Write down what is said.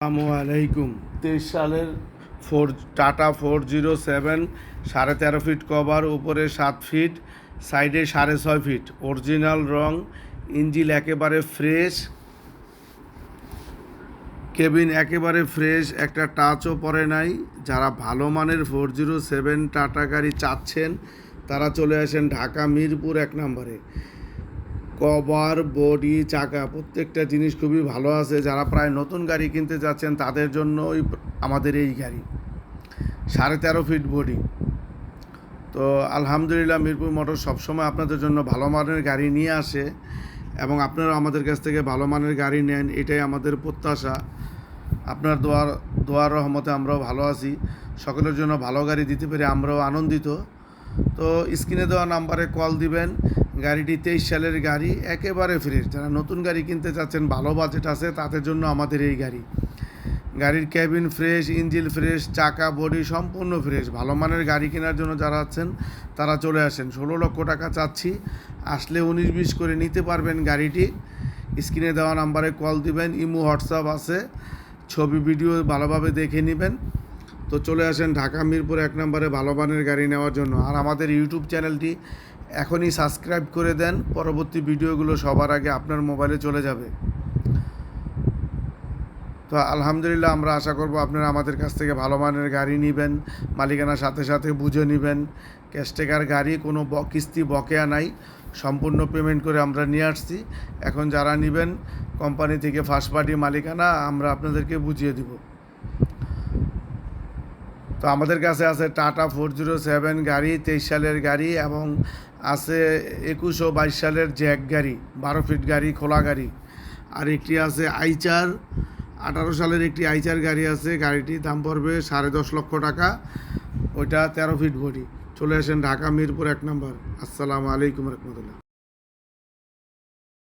আসসালামু আলাইকুম। তেইশ সালের four, Tata four zero seven, সাড়ে তেরো ফিট কভার, উপরে সাত ফিট, সাইডে সাড়ে ছয় ফিট। অরিজিনাল রং, ইঞ্জিল একেবারে ফ্রেশ। কেবিন একেবারে ফ্রেশ, একটা টাচও পড়ে নাই। যারা ভালো মানের ফোর জিরো সেভেন টাটা গাড়ি চাচ্ছেন, তারা চলে আসেন ঢাকা মিরপুর এক নম্বরে। কভার, বডি, চাকা, প্রত্যেকটা জিনিস খুবই ভালো আছে। যারা প্রায় নতুন গাড়ি কিনতে যাচ্ছেন, তাদের জন্য ওই আমাদের এই গাড়ি। সাড়ে তেরো ফিট বডি। তো আলহামদুলিল্লাহ মিরপুর মোটর সবসময় আপনাদের জন্য ভালো মানের গাড়ি নিয়ে আসে এবং আপনারা আমাদের কাছ থেকে ভালো মানের গাড়ি নেন, এটাই আমাদের প্রত্যাশা। আপনার দোয়ার দোয়ার রহমতে আমরাও ভালো আছি। সকলের জন্য ভালো গাড়ি দিতে পেরে আমরাও আনন্দিত। তো স্ক্রিনে দেওয়া নাম্বারে কল দিবেন গাড়িটি তেইশ সালের গাড়ি, একেবারে ফ্রেশ যারা নতুন গাড়ি কিনতে চাচ্ছেন, ভালো বাজেট আছে, তাদের জন্য আমাদের এই গাড়ি। গাড়ির ক্যাবিন ফ্রেশ ইঞ্জিল ফ্রেশ চাকা বডি সম্পূর্ণ ফ্রেশ ভালো মানের গাড়ি কেনার জন্য যারা আছেন, তারা চলে আসেন। ষোলো লক্ষ টাকা চাচ্ছি। আসলে উনিশ বিশ করে নিতে পারবেন গাড়িটি। স্ক্রিনে দেওয়া নাম্বারে কল দিবেন, ইমো, হোয়াটসঅ্যাপ আছে। ছবি ভিডিও ভালোভাবে দেখে নেবেন। তো চলে আসেন ঢাকা মিরপুর এক নম্বরে ভালো মানের গাড়ি নেওয়ার জন্য। আর আমাদের ইউটিউব চ্যানেলটি এখনই সাবস্ক্রাইব করে দেন, পরবর্তী ভিডিওগুলো সবার আগে আপনার মোবাইলে চলে যাবে। তো আলহামদুলিল্লাহ আমরা আশা করব আপনারা আমাদের কাছ থেকে ভালো মানের গাড়ি নেবেন মালিকানার সাথে সাথে বুঝে নেবেন। ক্যাশটেকার গাড়ি, কোনো কিস্তি বকেয়া নাই, সম্পূর্ণ পেমেন্ট করে আমরা নিয়ে আসছি। এখন যারা নেবেন কোম্পানি থেকে ফার্স্ট পার্টি মালিকানা, আমরা আপনাদেরকে বুঝিয়ে দিব। তো আমাদের কাছে আছে টাটা ফোর জিরো সেভেন গাড়ি, তেইশ সালের গাড়ি এবং আছে একুশ ও বাইশ সালের জ্যাক গাড়ি, বারো ফিট গাড়ি, খোলা গাড়ি। আর একটি আছে আইচার, আঠারো সালের একটি আইচার গাড়ি আছে গাড়িটির দাম পড়বে সাড়ে দশ লক্ষ টাকা। ওইটা তেরো ফিট বডি। চলে আসেন ঢাকা মিরপুর এক নম্বর। আসসালামু আলাইকুম রহমতুল্লাহ।